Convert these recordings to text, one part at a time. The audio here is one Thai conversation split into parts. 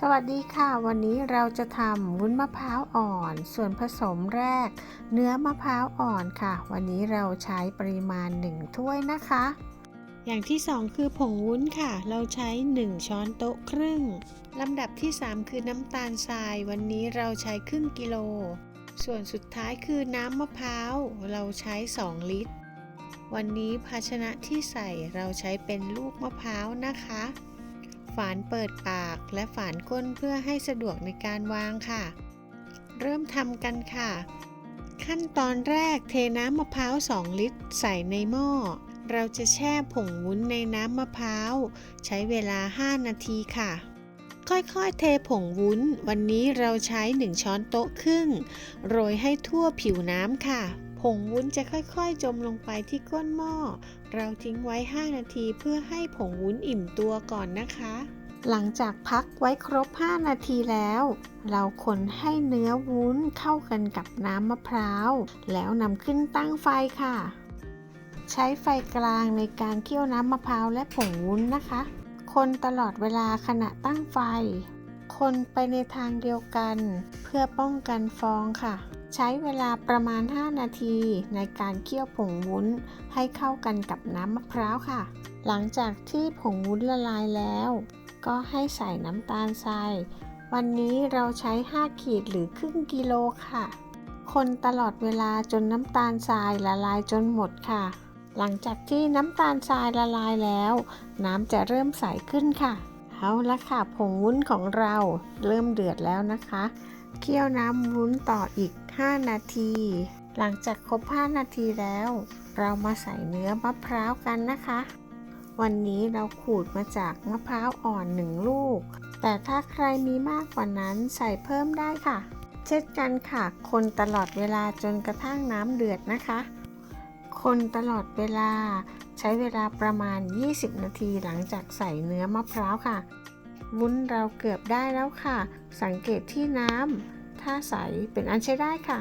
สวัสดีค่ะ วันนี้เราจะทำวุ้นมะพร้าวอ่อน ส่วนผสมแรก เนื้อมะพร้าวอ่อนค่ะ วันนี้เราใช้ปริมาณ 1 ถ้วยนะคะ อย่างที่ 2 คือผงวุ้นค่ะ เราใช้ 1 ช้อนโต๊ะครึ่งลำดับที่ 3 คือน้ำตาลทราย วันนี้เราใช้ครึ่งกิโล ส่วนสุดท้ายคือน้ำมะพร้าว เราใช้ 2 ลิตร วันนี้ภาชนะที่ใส่เราใช้เป็นลูกมะพร้าวนะคะ ฝานเปิดปากและฝานก้นเพื่อให้สะดวกในการวางค่ะ เริ่มทำกันค่ะ ขั้นตอนแรกเทน้ำมะพร้าว 2 ลิตร ใส่ในหม้อ เราจะแช่ผงวุ้นในน้ำมะพร้าว ใช้เวลา 5 นาทีค่ะค่อยๆ เทผงวุ้น วันนี้เราใช้ 1 ช้อนโต๊ะครึ่ง โรยให้ทั่วผิวน้ำค่ะ ผงวุ้นจะค่อยๆ จมลงไปที่ก้นหม้อ เราทิ้งไว้ 5 นาทีเพื่อให้ผงวุ้นอิ่มตัวก่อนนะคะ หลังจากพักไว้ครบ 5 นาทีแล้ว เราคนให้เนื้อวุ้นเข้ากันกับน้ำมะพร้าว แล้วนำขึ้นตั้งไฟค่ะ ใช้ไฟกลางในการเคี่ยวน้ำมะพร้าวและผงวุ้นนะคะ คนตลอดเวลาขณะตั้งไฟ คนไปในทางเดียวกัน เพื่อป้องกันฟองค่ะ ใช้เวลาประมาณ 5 นาทีในการเคี่ยวผงวุ้นให้เข้ากันกับน้ำมะพร้าวค่ะ หลังจากที่ผงวุ้นละลายแล้ว ก็ให้ใส่น้ำตาลทรายวันนี้เราใช้ 5 ขีดหรือครึ่งกิโลค่ะ คนตลอดเวลาจนน้ำตาลทรายละลายจนหมดค่ะ หลังจากที่น้ำตาลทรายละลายแล้ว น้ำจะเริ่มใสขึ้นค่ะ เอาละค่ะ ผงวุ้นของเราเริ่มเดือดแล้วนะคะ เคี่ยวน้ำวุ้นต่ออีก 5 นาที หลังจากครบ 5 นาทีแล้ว เรามาใส่เนื้อมะพร้าวกันนะคะ วันนี้เราขูดมาจากมะพร้าวอ่อน 1 ลูก แต่ถ้าใครมีมากกว่านั้นใส่เพิ่มได้ค่ะ เช่นกันค่ะ คนตลอดเวลาจนกระทั่งน้ำเดือดนะคะ คนตลอดเวลาใช้เวลาประมาณ 20 นาทีหลังจากใส่เนื้อมะพร้าวค่ะ วุ้นเราเกือบได้แล้วค่ะ สังเกตที่น้ำ ถ้าใสเป็นอันใช้ได้ค่ะ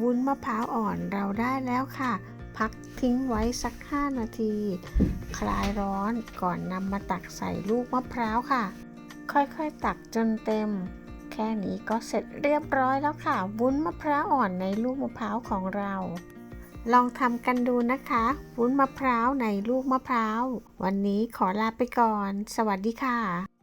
วุ้นมะพร้าวอ่อนเราได้แล้วค่ะ พักทิ้งไว้สัก 5 นาที คลายร้อนก่อนนำมาตักใส่ลูกมะพร้าวค่ะ ค่อยๆ ตักจนเต็ม แค่นี้ก็เสร็จเรียบร้อยแล้วค่ะ วุ้นมะพร้าวอ่อนในลูกมะพร้าวของเรา ลองทำกันดูนะคะ วุ้นมะพร้าวในลูกมะพร้าว วันนี้ขอลาไปก่อน สวัสดีค่ะ